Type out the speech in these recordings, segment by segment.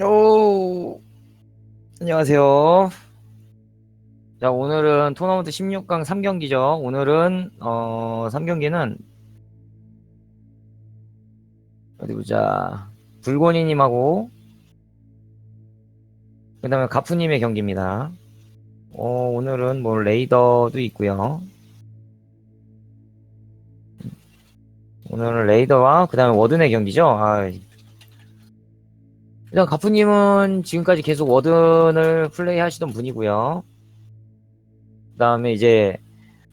오, 안녕하세요. 자, 오늘은 토너먼트 16강 3경기죠. 오늘은, 어, 3경기는, 어디 보자. 불고니님하고, 그 다음에 가프님의 경기입니다. 어, 오늘은 뭐, 레이더도 있고요 오늘은 레이더와, 그 다음에 워든의 경기죠. 아, 일단 가프님은 지금까지 계속 워든을 플레이 하시던 분이고요. 그 다음에 이제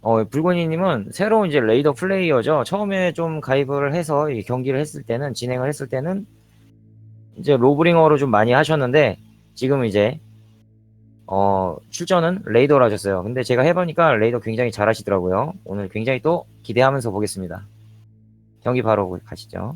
어, 불고니님은 새로운 이제 레이더 플레이어죠. 처음에 좀 가입을 해서 이 경기를 했을 때는 진행을 했을 때는 이제 로브링어로 좀 많이 하셨는데 지금 이제 어, 출전은 레이더로 하셨어요. 근데 제가 해보니까 레이더 굉장히 잘하시더라고요. 오늘 굉장히 또 기대하면서 보겠습니다. 경기 바로 가시죠.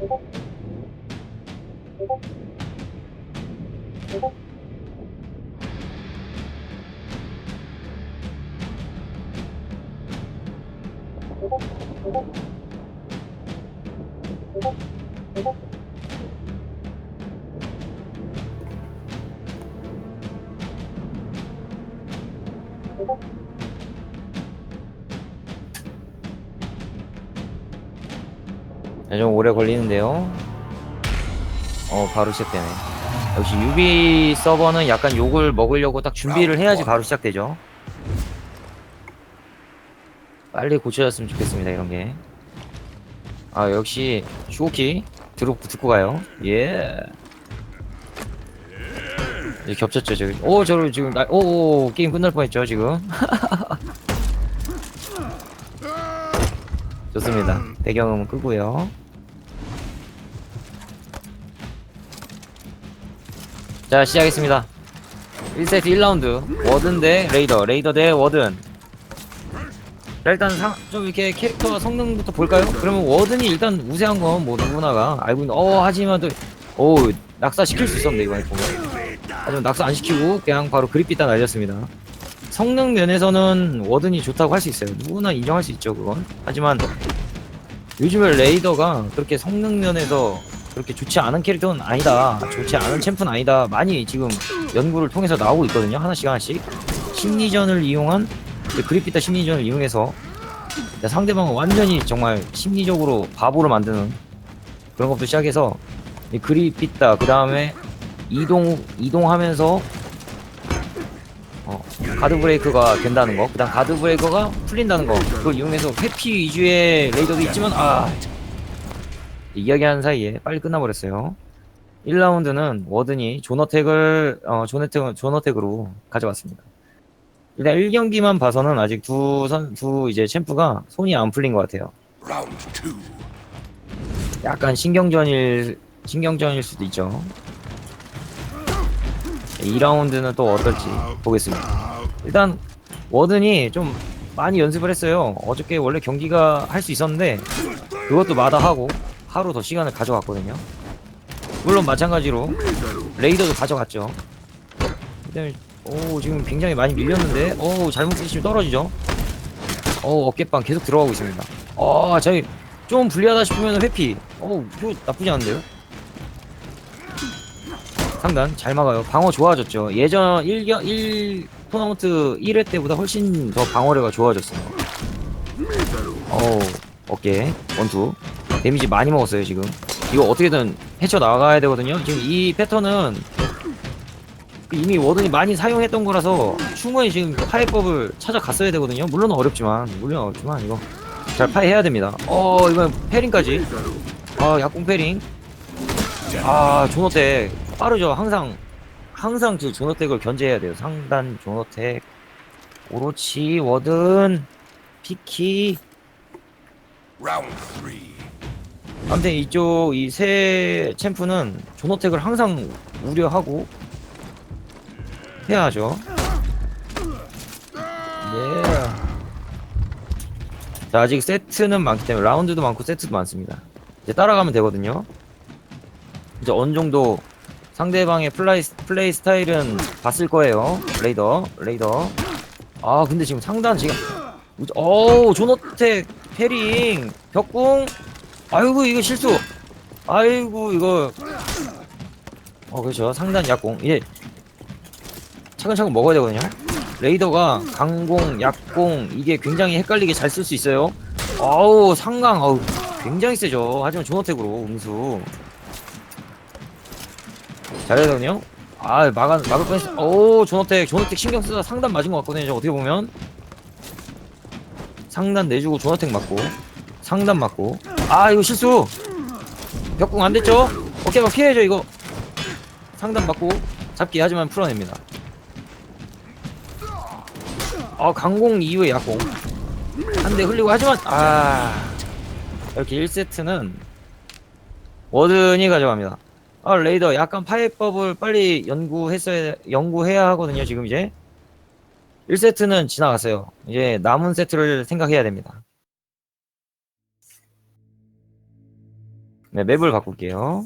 네, 좀 오래 걸리는데요. 어, 바로 시작되네. 역시 유비 서버는 약간 욕을 먹으려고 딱 준비를 해야지 바로 시작되죠. 빨리 고쳐졌으면 좋겠습니다, 이런 게. 아, 역시 슈오키 들어, 듣고 가요. 예. 이제 겹쳤죠, 저기. 오, 저를 지금, 나, 오, 오, 게임 끝날 뻔 했죠, 지금. 좋습니다. 배경음은 끄고요. 자, 시작했습니다. 1세트 1라운드. 워든 대 레이더. 레이더 대 워든. 자, 일단 상, 좀 이렇게 캐릭터 성능부터 볼까요? 그러면 워든이 일단 우세한 건 뭐 누구나가 알고 있는, 어, 하지만 또, 오, 낙사 시킬 수 있었는데, 이번에 보면. 하지만 낙사 안 시키고 그냥 바로 그립비다 날렸습니다. 성능 면에서는 워든이 좋다고 할 수 있어요. 누구나 인정할 수 있죠, 그건. 하지만 요즘에 레이더가 그렇게 성능 면에서 그렇게 좋지 않은 캐릭터는 아니다. 좋지 않은 챔프는 아니다. 많이 지금 연구를 통해서 나오고 있거든요. 하나씩 하나씩. 심리전을 이용한 그 그립비타 심리전을 이용해서 상대방을 완전히 정말 심리적으로 바보로 만드는 그런 것부터 시작해서 이 그립비타 그 다음에 이동 이동하면서 어, 가드 브레이크가 된다는 거, 그다음 가드 브레이커가 풀린다는 거, 그걸 이용해서 회피 위주의 레이더도 있지만 아 이야기하는 사이에 빨리 끝나버렸어요. 1라운드는 워든이 존어택을 어, 존어택 존어택으로 가져왔습니다. 일단 1경기만 봐서는 아직 두 선, 두 이제 챔프가 손이 안 풀린 것 같아요. 약간 신경전일 신경전일 수도 있죠. 2라운드는 또 어떨지 보겠습니다. 일단 워든이 좀 많이 연습을 했어요. 어저께 원래 경기가 할 수 있었는데 그것도 마다하고 하루 더 시간을 가져갔거든요. 물론 마찬가지로 레이더도 가져갔죠. 그다음에 오 지금 굉장히 많이 밀렸는데 오 잘못 쓰시면 떨어지죠. 오 어깨빵 계속 들어가고 있습니다. 아 저기 좀 불리하다 싶으면 회피. 오 이거 나쁘지 않은데요? 상단 잘 막아요. 방어 좋아졌죠. 예전 1겨, 1 토너먼트 1회 때보다 훨씬 더 방어력가 좋아졌어요. 어우, 어깨, 원투. 데미지 많이 먹었어요, 지금. 이거 어떻게든 헤쳐나가야 되거든요. 지금 이 패턴은 이미 워든이 많이 사용했던 거라서 충분히 지금 파해법을 찾아갔어야 되거든요. 물론 어렵지만, 물론 어렵지만, 이거 잘 파해야 됩니다. 어, 이건 패링까지. 아, 약공 패링. 아, 존어택 빠르죠. 항상 항상 그 존어택을 견제해야 돼요. 상단 존어택, 오로치, 워든, 피키. 아무튼 이쪽 이 세 챔프는 존어택을 항상 우려하고 해야죠. 예. 자, 아직 세트는 많기 때문에 라운드도 많고 세트도 많습니다. 이제 따라가면 되거든요. 이제 어느 정도 상대방의 플레이, 플레이 스타일은 봤을 거예요. 레이더, 레이더. 아, 근데 지금 상단 지금. 어우, 존어택, 패링, 벽궁. 아이고, 이거 실수. 아이고, 이거. 어, 그렇죠. 상단 약공. 이게 차근차근 먹어야 되거든요. 레이더가 강공, 약공 이게 굉장히 헷갈리게 잘 쓸 수 있어요. 어우 상강, 어우 굉장히 세죠. 하지만 존어택으로 음수 되거든요. 아 막아 막을 뻔했어. 오 존어택, 존어택 신경 쓰다 상단 맞은 것 같거든요. 저 어떻게 보면 상단 내주고 존어택 맞고 상단 맞고 아 이거 실수. 벽궁 안 됐죠? 오케이 막 피해야죠 이거. 상단 맞고 잡기 하지만 풀어냅니다. 어 강공 이후에 약공 한 대 흘리고 하지만 아 이렇게 1세트는 워든이 가져갑니다 아 레이더 약간 파이법을 빨리 연구했어야 연구해야 하거든요 지금 이제. 1세트는 지나갔어요. 이제 남은 세트를 생각해야 됩니다. 네 맵을 바꿀게요